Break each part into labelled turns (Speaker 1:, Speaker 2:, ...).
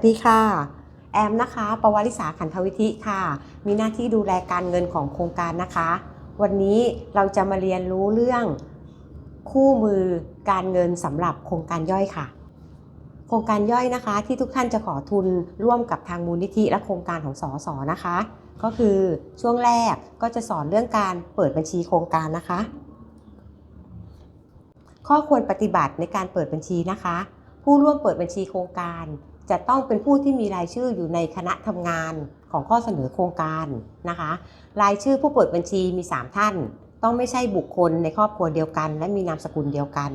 Speaker 1: สวัสดีค่ะ แอมนะคะ ปวาริสาขันธวิธิค่ะ มีหน้าที่ดูแลการเงินของโครงการนะคะ วันนี้เราจะมาเรียนรู้เรื่อง คู่มือการเงินสำหรับโครงการย่อยค่ะ โครงการย่อยนะคะ ที่ทุกท่านจะขอทุนร่วมกับทางมูลนิธิและโครงการของสอสอนะคะ ก็คือช่วงแรกก็จะสอนเรื่องการเปิดบัญชีโครงการนะคะ ข้อควรปฏิบัติในการเปิดบัญชีนะคะ ผู้ร่วมเปิดบัญชีโครงการ จะต้องเป็นผู้ที่มีรายชื่ออยู่ในคณะทำงานของข้อเสนอโครงการนะคะ รายชื่อผู้เปิดบัญชีมี 3 ท่าน ต้องไม่ใช่บุคคลในครอบครัวเดียวกัน และมีนามสกุลเดียวกัน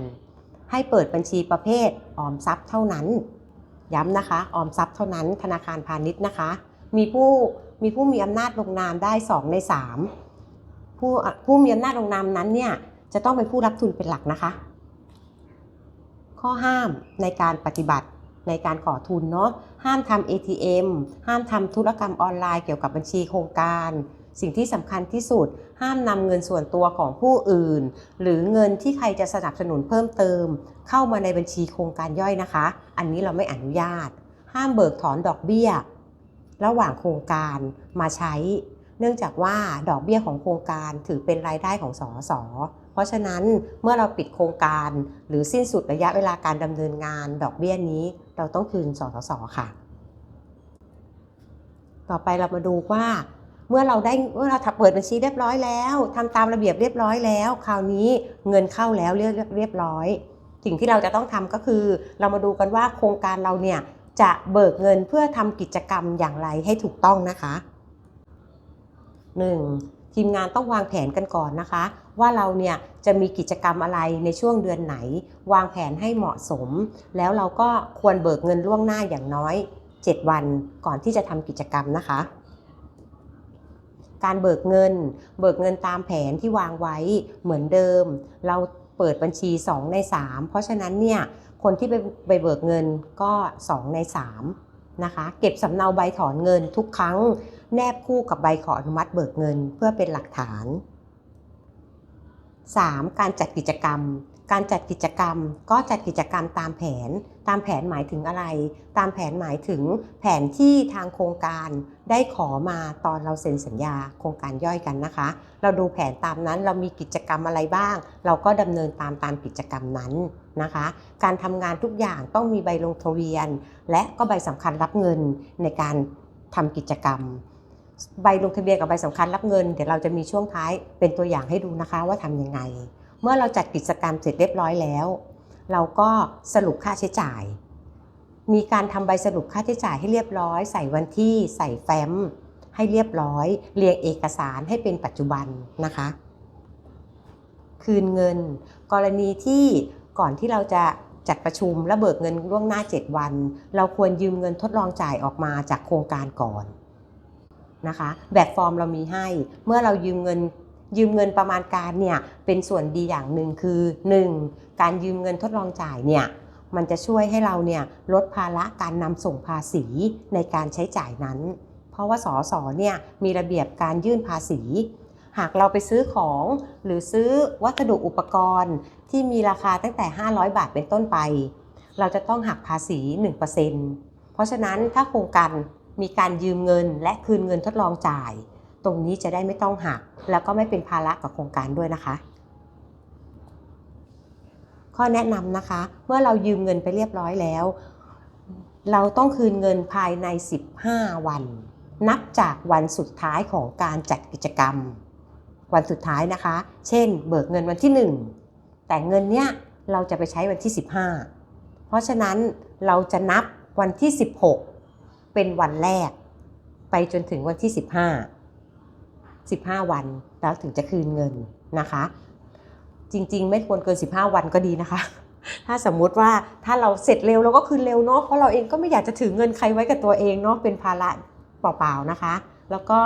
Speaker 1: ให้เปิดบัญชีประเภทออมทรัพย์เท่านั้น ย้ำนะคะ ออมทรัพย์เท่านั้นธนาคารพาณิชย์นะคะ มีผู้มีผู้มีอำนาจลงนามได้ 2 ใน 3 ผู้ผู้มีอำนาจลงนามนั้นเนี่ยจะต้องเป็นผู้รับทุนเป็นหลักนะคะ ข้อห้ามในการปฏิบัติ ในการขอทุนเนาะห้ามทำ ATM ห้ามทำธุรกรรมออนไลน์เกี่ยวกับบัญชีโครงการ สิ่งที่สำคัญที่สุด ห้ามนำเงินส่วนตัวของผู้อื่น หรือเงินที่ใครจะสนับสนุนเพิ่มเติม เข้ามาในบัญชีโครงการย่อยนะคะ อันนี้เราไม่อนุญาต ห้ามเบิกถอนดอกเบี้ย ระหว่างโครงการมาใช้ เนื่องจากว่าดอกเบี้ยของโครงการถือเป็นรายได้ของสอสอ เพราะฉะนั้นเมื่อเราปิดโครงการ หรือสิ้นสุดระยะเวลาการดำเนินงาน ดอกเบี้ยนี้เราต้องคืนสสสค่ะ ต่อไปเรามาดูว่า เมื่อเราได้เมื่อเราเปิดบัญชีเรียบร้อยแล้วทำตามระเบียบเรียบร้อยแล้ว คราวนี้เงินเข้าแล้วเรียบเรียบร้อย สิ่งที่เราจะต้องทำก็คือ เรามาดูกันว่าโครงการเราเนี่ยจะเบิกเงินเพื่อทำกิจกรรมอย่างไรให้ถูกต้องนะคะ 1. ทีมงานต้องวางแผนกันก่อนนะคะ ว่าเราเนี่ยจะมีกิจกรรมอะไรในช่วงเดือนไหน วางแผนให้เหมาะสม แล้วเราก็ควรเบิกเงินล่วงหน้าอย่างน้อย 7 วันก่อนที่จะทำกิจกรรมนะคะ การเบิกเงิน เบิกเงินตามแผนที่วางไว้เหมือนเดิม เราเปิดบัญชี 2 ใน 3 เพราะฉะนั้นเนี่ยคนที่ไปไปเบิกเงินก็ 2 ใน 3นะคะเก็บสำเนาใบถอนเงินทุกครั้ง แนบคู่กับใบขออนุมัติเบิกเงินเพื่อเป็นหลักฐาน 3. การจัดกิจกรรม การจัดกิจกรรมก็จัดกิจกรรมตามแผน ตามแผนหมายถึงอะไร ตามแผนหมายถึงแผนที่ทางโครงการได้ขอมาตอนเราเซ็นสัญญาโครงการย่อยกันนะคะ เราดูแผนตามนั้นเรามีกิจกรรมอะไรบ้าง เราก็ดำเนินตามตามกิจกรรมนั้นนะคะ การทำงานทุกอย่างต้องมีใบลงทะเบียน และก็ใบสำคัญรับเงินในการทำกิจกรรม ใบลงทะเบียนกับใบสำคัญรับเงินเดี๋ยวเราจะมีช่วงท้ายเป็นตัวอย่างให้ดูนะคะว่าทำยังไง เมื่อเราจัดกิจกรรมเสร็จเรียบร้อยแล้ว เราก็สรุปค่าใช้จ่าย มีการทำใบสรุปค่าใช้จ่ายให้เรียบร้อย ใส่วันที่ใส่แฟ้ม ให้เรียบร้อย เรียงเอกสารให้เป็นปัจจุบันนะคะ คืนเงิน กรณีที่ก่อนที่เราจะจัดประชุมและเบิกเงินล่วงหน้า 7 วัน เราควรยืมเงินทดลองจ่ายออกมาจากโครงการก่อน นะคะแบบฟอร์มเรามีให้ เมื่อเรายืมเงินยืมเงินประมาณการเนี่ยเป็นส่วนดีอย่างหนึ่งคือ 1. การยืมเงินทดลองจ่ายเนี่ยมันจะช่วยให้เราเนี่ยลดภาระการนำส่งภาษีในการใช้จ่ายนั้น เพราะว่าสอสอเนี่ยมีระเบียบการยื่นภาษี หากเราไปซื้อของหรือซื้อวัสดุอุปกรณ์ที่มีราคาตั้งแต่ 500 บาทเป็นต้นไป เราจะต้องหักภาษี 1%เพราะฉะนั้นถ้าโครงการ มีการยืมเงินและคืนเงินทดลองจ่าย ตรงนี้จะได้ไม่ต้องหัก แล้วก็ไม่เป็นภาระกับโครงการด้วยนะคะ ข้อแนะนำนะคะ เมื่อเรายืมเงินไปเรียบร้อยแล้ว เราต้องคืนเงินภายใน 15 วัน นับจากวันสุดท้ายของการจัดกิจกรรม วันสุดท้ายนะคะ เช่น เบิกเงินวันที่ 1 แต่เงินเนี้ยเราจะไปใช้วันที่ 15 เพราะฉะนั้นเราจะนับวันที่ 16 เป็นวันแรก ไปจนถึงวันที่ 15 15 วันแล้วถึงจะคืนเงินนะคะ จริงๆ ไม่ควรเกิน 15 วันก็ดีนะคะ ถ้าสมมุติว่าถ้าเราเสร็จเร็วเราก็คืนเร็วเนาะเพราะเราเองก็ไม่อยากจะถือเงินใครไว้กับตัวเองเนาะเป็นภาระเปล่าๆนะคะ แล้วก็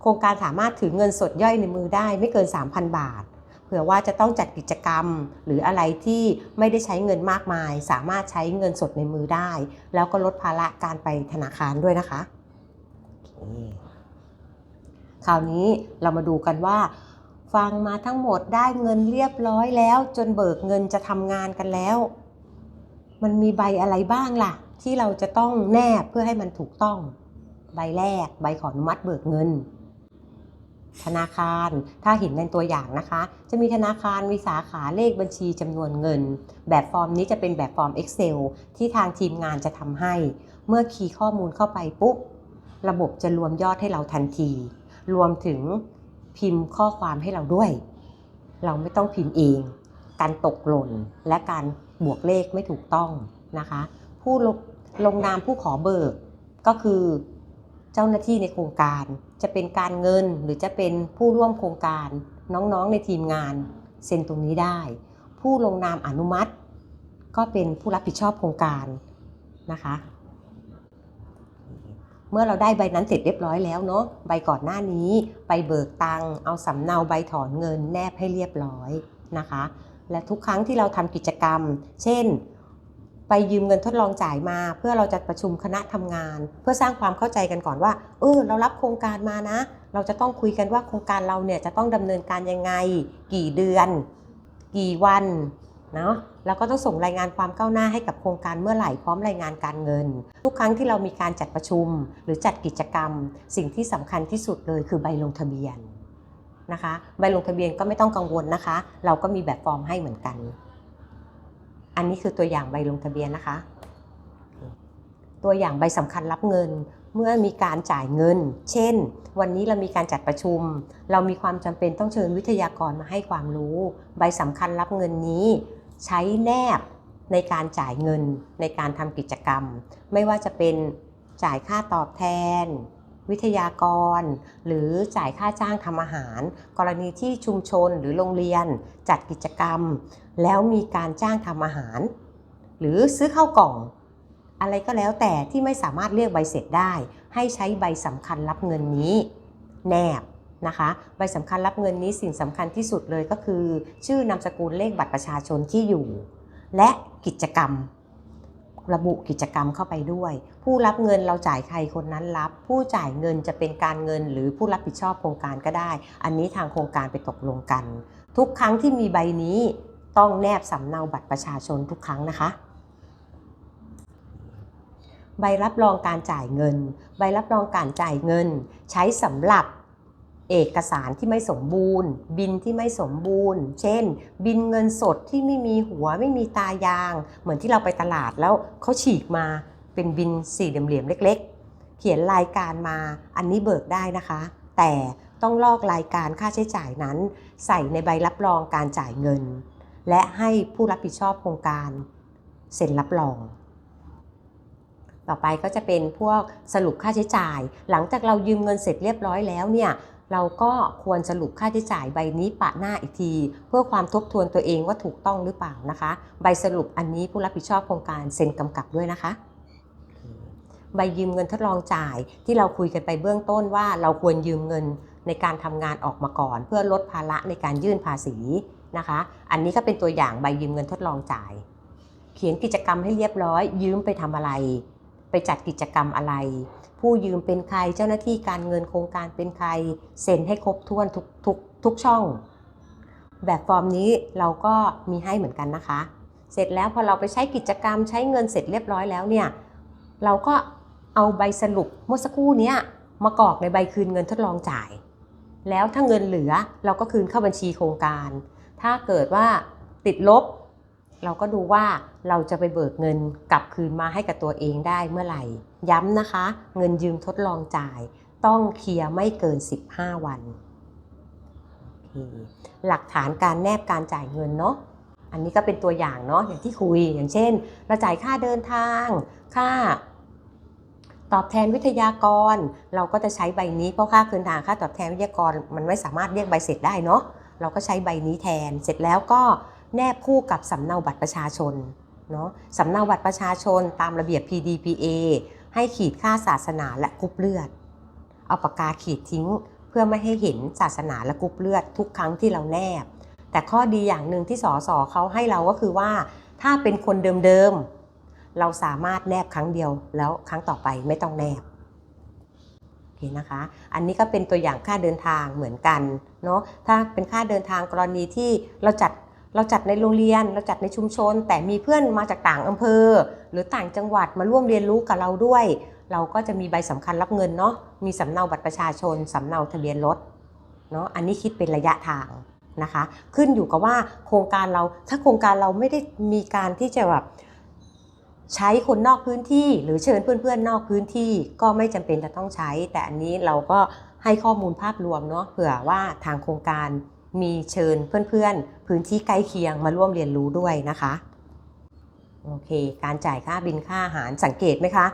Speaker 1: โครงการสามารถถือเงินสดย่อยในมือได้ไม่เกิน 3,000 บาท เผื่อว่าจะต้องจัดกิจกรรม หรืออะไรที่ไม่ได้ใช้เงินมากมาย สามารถใช้เงินสดในมือได้ แล้วก็ลดภาระการไปธนาคารด้วยนะคะโอเคคราวนี้เรามาดูกันว่า ฟังมาทั้งหมดได้เงินเรียบร้อยแล้ว จนเบิกเงินจะทำงานกันแล้ว มันมีใบอะไรบ้างล่ะทที่เราจะต้องแนบเพื่อให้มันถูกต้อง ใบแรก ใบขออนุมัติเบิกเงิน ธนาคาร ถ้าเห็นในตัวอย่างนะคะ จะมีธนาคารมีสาขาเลขบัญชีจำนวนเงิน แบบฟอร์มนี้จะเป็นแบบฟอร์ม Excel ที่ทางทีมงานจะทำให้ เมื่อคีย์ข้อมูลเข้าไปปุ๊บ ระบบจะรวมยอดให้เราทันที รวมถึงพิมพ์ข้อความให้เราด้วย เราไม่ต้องพิมพ์เอง การตกหล่นและการบวกเลขไม่ถูกต้องนะคะ ผู้ลงลงนามผู้ขอเบิกก็คือ เจ้าหน้าที่ในโครงการ จะเป็นการเงินหรือจะเป็นผู้ร่วมโครงการ น้องๆในทีมงานเซ็นตรงนี้ได้ ผู้ลงนามอนุมัติ ก็เป็นผู้รับผิดชอบโครงการนะคะ เมื่อเราได้ใบนั้นเสร็จเรียบร้อยแล้วเนาะใบก่อนหน้านี้ไปเบิกตังเอาสำเนาใบถอนเงินแนบให้เรียบร้อยนะคะ และทุกครั้งที่เราทำกิจกรรม เช่น ไปยืมเงินทดลองจ่ายมา เพื่อเราจะประชุมคณะทำงาน เพื่อสร้างความเข้าใจกันก่อนว่า เออ เรารับโครงการมานะ เราจะต้องคุยกันว่าโครงการเราเนี่ยจะต้องดำเนินการยังไง กี่เดือน กี่วันเนาะแล้วก็ต้องส่งรายงานความก้าวหน้าให้กับโครงการเมื่อไหร่พร้อมรายงานการเงิน ทุกครั้งที่เรามีการจัดประชุม หรือจัดกิจกรรม สิ่งที่สำคัญที่สุดเลยคือใบลงทะเบียนนะคะ ใบลงทะเบียนก็ไม่ต้องกังวลนะคะ เราก็มีแบบฟอร์มให้เหมือนกัน อันนี้คือตัวอย่างใบลงทะเบียนนะคะ ตัวอย่างใบสำคัญรับเงิน เมื่อมีการจ่ายเงิน เช่น วันนี้เรามีการจัดประชุม เรามีความจำเป็นต้องเชิญวิทยากรมาให้ความรู้ ใบสำคัญรับเงินนี้ ใช้แนบในการจ่ายเงินในการทำกิจกรรม ไม่ว่าจะเป็นจ่ายค่าตอบแทน วิทยากร หรือจ่ายค่าจ้างทำอาหาร กรณีที่ชุมชนหรือโรงเรียน จัดกิจกรรม แล้วมีการจ้างทำอาหาร หรือซื้อข้าวกล่อง อะไรก็แล้วแต่ที่ไม่สามารถเรียกใบเสร็จได้ ให้ใช้ใบสำคัญรับเงินนี้ แนบนะคะใบสำคัญรับเงินนี้สิ่งสำคัญที่สุดเลยก็คือ ชื่อนามสกุลเลขบัตรประชาชนที่อยู่ และกิจกรรม ระบุกิจกรรมเข้าไปด้วย ผู้รับเงินเราจ่ายใครคนนั้นรับ ผู้จ่ายเงินจะเป็นการเงินหรือผู้รับผิดชอบโครงการก็ได้ อันนี้ทางโครงการไปตกลงกัน ทุกครั้งที่มีใบนี้ต้องแนบสำเนาบัตรประชาชนทุกครั้งนะคะ ใบรับรองการจ่ายเงิน ใบรับรองการจ่ายเงิน ใช้สำหรับ เอกสารที่ไม่สมบูรณ์ บินที่ไม่สมบูรณ์ เช่น บินเงินสดที่ไม่มีหัวไม่มีตายาง เหมือนที่เราไปตลาดแล้วเขาฉีกมาเป็นบินสี่เหลี่ยมเล็ก ๆ เขียนรายการมาอันนี้เบิกได้นะคะ แต่ต้องลอกรายการค่าใช้จ่ายนั้น ใส่ในใบรับรองการจ่ายเงิน และให้ผู้รับผิดชอบโครงการเซ็นรับรองต่อไปก็จะเป็นพวกสรุปค่าใช้จ่าย หลังจากเรายืมเงินเสร็จเรียบร้อยแล้วเนี่ย เราก็ควรสรุปค่าใช้จ่ายใบนี้ปะหน้าอีกที เพื่อความทบทวนตัวเองว่าถูกต้องหรือเปล่านะคะ ใบสรุปอันนี้ผู้รับผิดชอบโครงการเซ็นกำกับด้วยนะคะใบยืมเงินทดลองจ่ายที่เราคุยกันไปเบื้องต้นว่าเราควรยืมเงินในการทำงานออกมาก่อน เพื่อลดภาระในการยื่นภาษีนะคะ อันนี้ก็เป็นตัวอย่างใบยืมเงินทดลองจ่าย เขียนกิจกรรมให้เรียบร้อย ยืมไปทำอะไร ไปจัดกิจกรรมอะไร ผู้ยืมเป็นใคร เจ้าหน้าที่การเงินโครงการเป็นใคร เซ็นให้ครบถ้วนทุกทุกทุกช่อง แบบฟอร์มนี้เราก็มีให้เหมือนกันนะคะ เสร็จแล้วพอเราไปใช้กิจกรรมใช้เงินเสร็จเรียบร้อยแล้วเนี่ยเราก็เอาใบสรุปเมื่อสักครู่นี้มากรอกในใบคืนเงินทดลองจ่าย แล้วถ้าเงินเหลือเราก็คืนเข้าบัญชีโครงการ ถ้าเกิดว่าติดลบ เราก็ดูว่าเราจะไปเบิกเงินกลับคืนมาให้กับตัวเองได้เมื่อไหร่ ย้ำนะคะ เงินยืมทดลองจ่าย ต้องเคลียร์ไม่เกิน 15 วันหลักฐานการแนบการจ่ายเงินเนาะอันนี้ก็เป็นตัวอย่างเนาะอย่างที่คุยอย่างเช่น เราจ่ายค่าเดินทาง ค่า ตอบแทนวิทยากร เราก็จะใช้ใบนี้เพราะค่าเดินทางค่าตอบแทนวิทยากร มันไม่สามารถเรียกใบเสร็จได้เนาะเราก็ใช้ใบนี้แทน เสร็จแล้วก็แนบคู่กับสำเนาบัตรประชาชนเนาะสำเนาบัตรประชาชนตามระเบียบ PDPA ให้ขีดค่าศาสนาและกรุ๊ปเลือด เอาปากกาขีดทิ้ง เพื่อไม่ให้เห็นศาสนาและกรุ๊ปเลือดทุกครั้งที่เราแนบ แต่ข้อดีอย่างหนึ่งที่สอสอเขาให้เราก็คือว่า ถ้าเป็นคนเดิมๆเราสามารถแนบครั้งเดียวแล้วครั้งต่อไปไม่ต้องแนบโอเคนะคะ อันนี้ก็เป็นตัวอย่างค่าเดินทางเหมือนกันเนาะถ้าเป็นค่าเดินทางกรณีที่เราจัด เราจัดในโรงเรียนเราจัดในชุมชน แต่มีเพื่อนมาจากต่างอำเภอ หรือต่างจังหวัดมาร่วมเรียนรู้กับเราด้วย เราก็จะมีใบสำคัญรับเงินเนาะมีสำเนาบัตรประชาชนสำเนาทะเบียนรถเนาะอันนี้คิดเป็นระยะทางนะคะ ขึ้นอยู่กับว่าโครงการเราถ้าโครงการเราไม่ได้มีการที่จะแบบใช้คนนอกพื้นที่หรือเชิญเพื่อนๆนอกพื้นที่ก็ไม่จำเป็นจะต้องใช้ แต่อันนี้เราก็ให้ข้อมูลภาพรวมเนาะเผื่อว่าทางโครงการ มีเชิญเพื่อนๆ พื้นที่ใกล้เคียงมาร่วมเรียนรู้ด้วยนะคะโอเค การจ่ายค่าบินค่าอาหารสังเกตไหมคะ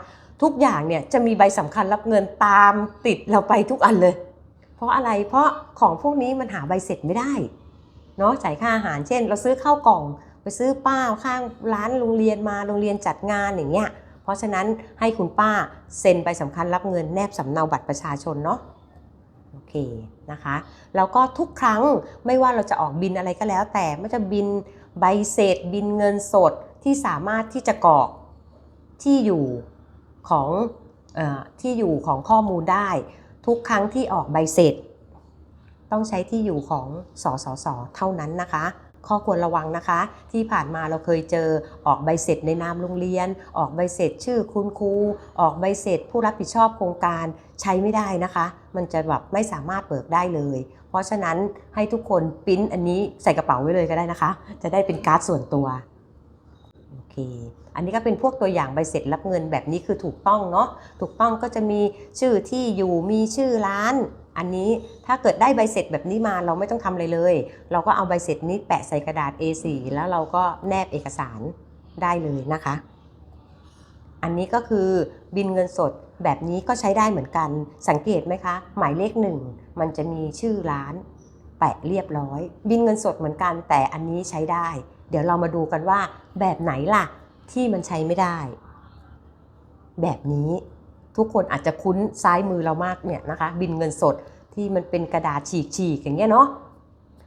Speaker 1: ทุกอย่างเนี่ยจะมีใบสำคัญรับเงินตามติดเราไปทุกอันเลย เพราะอะไรเพราะของพวกนี้มันหาใบเสร็จไม่ได้เนาะจ่ายค่าอาหารเช่น เราซื้อข้าวกล่อง ไปซื้อป้าข้างร้านโรงเรียนมาโรงเรียนจัดงานอย่างเงี้ยเพราะฉะนั้นให้คุณป้าเซ็นใบสำคัญรับเงินแนบสำเนาบัตรประชาชนเนาะโอเคนะคะแล้วก็ทุกครั้งไม่ว่าเราจะออกบินอะไรก็แล้ว แต่ไม่ว่าจะบินใบเสร็จบินเงินสดที่สามารถที่จะกรอกที่อยู่ของออที่อยู่ของข้อมูลได้ ทุกครั้งที่ออกใบเสร็จ ต้องใช้ที่อยู่ของสสสเท่านั้นนะคะ ข้อควรระวังนะคะ ที่ผ่านมาเราเคยเจอออกใบเสร็จในนามโรงเรียน ออกใบเสร็จชื่อคุณครูออกใบเสร็จผู้รับผิดชอบโครงการใช้ไม่ได้นะคะ มันจะแบบไม่สามารถเบิกได้เลย เพราะฉะนั้นให้ทุกคนปิ้นอันนี้ใส่กระเป๋าไว้เลยก็ได้นะคะ จะได้เป็นการ์ดส่วนตัวโอเคอันนี้ก็เป็นพวกตัวอย่างใบเสร็จรับเงินแบบนี้คือถูกต้องเนาะถูกต้องก็จะมีชื่อที่อยู่มีชื่อร้าน อันนี้ถ้าเกิดได้ใบเสร็จแบบนี้มาเราไม่ต้องทำอะไรเลย เราก็เอาใบเสร็จนี้แปะใส่กระดาษ A4 แล้วเราก็แนบเอกสารได้เลยนะคะ อันนี้ก็คือบินเงินสดแบบนี้ก็ใช้ได้เหมือนกัน สังเกตไหมคะ หมายเลขหนึ่งมันจะมีชื่อร้านแปะเรียบร้อย บินเงินสดเหมือนกัน แต่อันนี้ใช้ได้ เดี๋ยวเรามาดูกันว่าแบบไหนล่ะที่มันใช้ไม่ได้ แบบนี้ ทุกคนอาจจะคุ้นซ้ายมือเรามากเนี่ยนะคะ บินเงินสดที่มันเป็นกระดาษฉีกๆอย่างเงี้ยเนาะ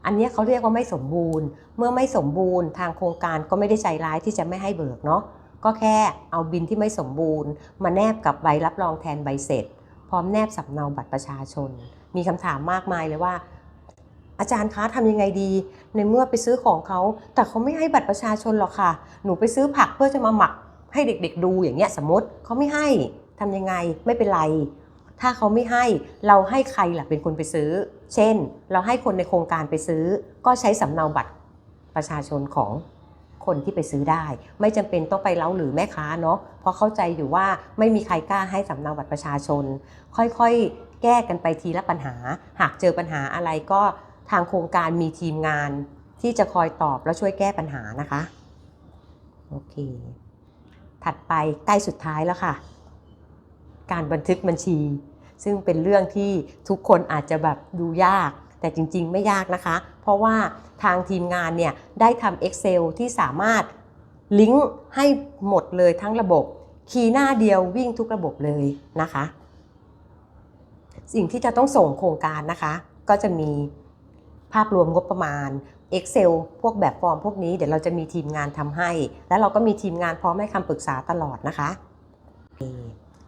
Speaker 1: อันนี้เขาเรียกว่าไม่สมบูรณ์ เมื่อไม่สมบูรณ์ทางโครงการก็ไม่ได้ใจร้ายที่จะไม่ให้เบิกเนาะก็แค่เอาบินที่ไม่สมบูรณ์ มาแนบกับใบรับรองแทนใบเสร็จ พร้อมแนบสำเนาบัตรประชาชน มีคำถามมากมายเลยว่า อาจารย์คะทำยังไงดี ในเมื่อไปซื้อของเขา แต่เขาไม่ให้บัตรประชาชนหรอกค่ะ หนูไปซื้อผักเพื่อจะมาหมักให้เด็กๆดูอย่างเงี้ยสมมติเขาไม่ให้ ทำยังไงไม่เป็นไร ถ้าเขาไม่ให้เราให้ใครล่ะเป็นคนไปซื้อ เช่น เราให้คนในโครงการไปซื้อ ก็ใช้สำเนาบัตรประชาชนของคนที่ไปซื้อได้ ไม่จำเป็นต้องไปเล้าหรือแม่ค้าเนาะเพราะเข้าใจอยู่ว่าไม่มีใครกล้าให้สำเนาบัตรประชาชน ค่อยๆ แก้กันไปทีละปัญหา หากเจอปัญหาอะไรก็ทางโครงการมีทีมงาน ที่จะคอยตอบและช่วยแก้ปัญหานะคะโอเค ถัดไปใกล้สุดท้ายแล้วค่ะ การบันทึกบัญชี ซึ่งเป็นเรื่องที่ทุกคนอาจจะแบบดูยาก แต่จริง ๆ ไม่ยากนะคะ เพราะว่าทางทีมงานเนี่ยได้ทำ Excel ที่สามารถลิงก์ให้หมดเลยทั้งระบบ คีย์หน้าเดียววิ่งทุกระบบเลยนะคะ สิ่งที่จะต้องส่งโครงการนะคะ ก็จะมีภาพรวมงบประมาณ Excel พวกแบบฟอร์มพวกนี้เดี๋ยวเราจะมีทีมงานทำให้ แล้วเราก็มีทีมงานพร้อมให้คำปรึกษาตลอดนะคะ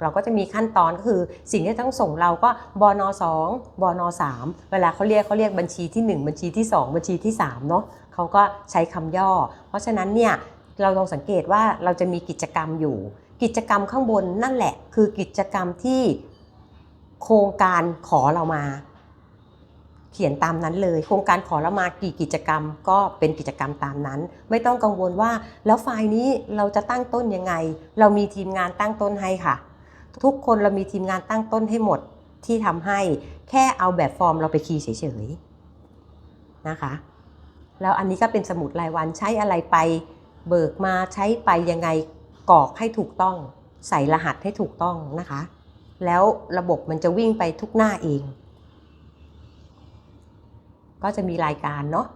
Speaker 1: เราก็จะมีขั้นตอนก็คือสิ่งที่ต้องส่งเราก็บน2บน3เวลาเขาเรียกเขาเรียกบัญชีที่ 1 บัญชีที่ 2 บัญชีที่3เนาะเขาก็ใช้คำย่อ เพราะฉะนั้นเนี่ยเราลองสังเกตว่าเราจะมีกิจกรรมอยู่ กิจกรรมข้างบนนั่นแหละ คือกิจกรรมที่โครงการขอเรามา เขียนตามนั้นเลย โครงการขอเรามากี่กิจกรรมก็เป็นกิจกรรมตามนั้น ไม่ต้องกังวลว่า แล้วไฟล์นี้เราจะตั้งต้นยังไง เรามีทีมงานตั้งต้นให้ค่ะ ทุกคนเรามีทีมงานตั้งต้นให้หมดที่ทำให้แค่เอาแบบฟอร์มเราไปคีย์เฉยๆนะคะแล้วอันนี้ก็เป็นสมุดรายวันใช้อะไรไป เบิกมาใช้ไปยังไงกรอกให้ถูกต้อง ใส่รหัสให้ถูกต้องนะคะ แล้วระบบมันจะวิ่งไปทุกหน้าเอง ก็จะมีรายการเนาะ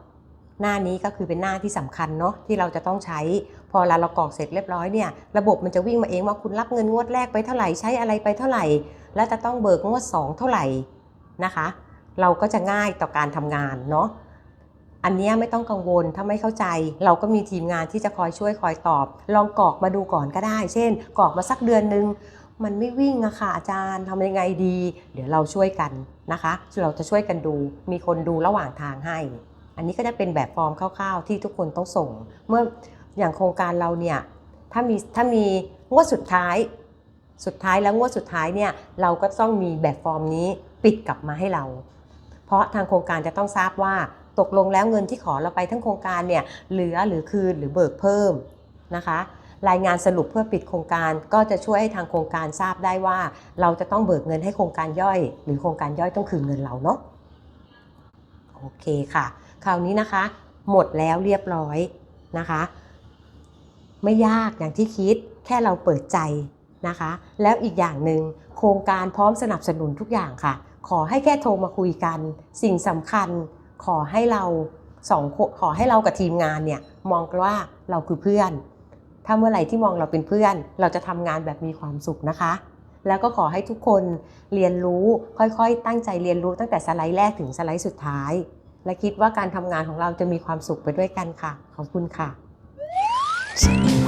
Speaker 1: หน้านี้ก็คือเป็นหน้าที่สำคัญเนาะที่เราจะต้องใช้ พอเราเรากรอกเสร็จเรียบร้อยเนี่ยระบบมันจะวิ่งมาเองว่าคุณรับเงินงวดแรกไปเท่าไหร่ใช้อะไรไปเท่าไหร่ แล้วจะต้องเบิกงวด 2 เท่าไหร่นะคะ เราก็จะง่ายต่อการทำงานเนาะอันนี้ไม่ต้องกังวลถ้าไม่เข้าใจ เราก็มีทีมงานที่จะคอยช่วยคอยตอบ ลองกรอกมาดูก่อนก็ได้ เช่นกรอกมาสักเดือนนึงมันไม่วิ่งอะค่ะอาจารย์ทำยังไงดี เดี๋ยวเราช่วยกันนะคะเราจะช่วยกันดูมีคนดูระหว่างทางให้ อัอันนี้ก็จะเป็นแบบฟอร์มคร่าวๆ ที่ทุกคนต้องส่ง เมื่อ อย่างโครงการเราเนี่ยถ้ามีถ้ามีงวดสุดท้าย สุดท้ายแล้วงวดสุดท้ายเนี่ยเราก็ต้องมีแบบฟอร์มนี้ปิดกลับมาให้เรา เพราะทางโครงการจะต้องทราบว่าตกลงแล้วเงินที่ขอเราไปทั้งโครงการเนี่ยเหลือหรือคืนหรือเบิกเพิ่มนะคะรายงานสรุปเพื่อปิดโครงการก็จะช่วยให้ทางโครงการทราบได้ว่า เราจะต้องเบิกเงินให้โครงการย่อย หรือโครงการย่อยต้องคืนเงินเราเนาะโอเคค่ะ คราวนี้นะคะ หมดแล้วเรียบร้อยนะคะ ไม่ยากอย่างที่คิดแค่เราเปิดใจนะคะ แล้วอีกอย่างหนึ่งโครงการพร้อมสนับสนุนทุกอย่างค่ะ ขอให้แค่โทรมาคุยกัน สิ่งสำคัญขอให้เราสองขอให้เรากับทีมงานเนี่ยมองว่าเราคือเพื่อน ถ้าเมื่อไหร่ที่มองเราเป็นเพื่อน เราจะทำงานแบบมีความสุขนะคะ แล้วก็ขอให้ทุกคนเรียนรู้ค่อยๆ ตั้งใจเรียนรู้ตั้งแต่สไลด์แรกถึงสไลด์สุดท้าย และคิดว่าการทำงานของเราจะมีความสุขไปด้วยกันค่ะ ขอบคุณค่ะ See.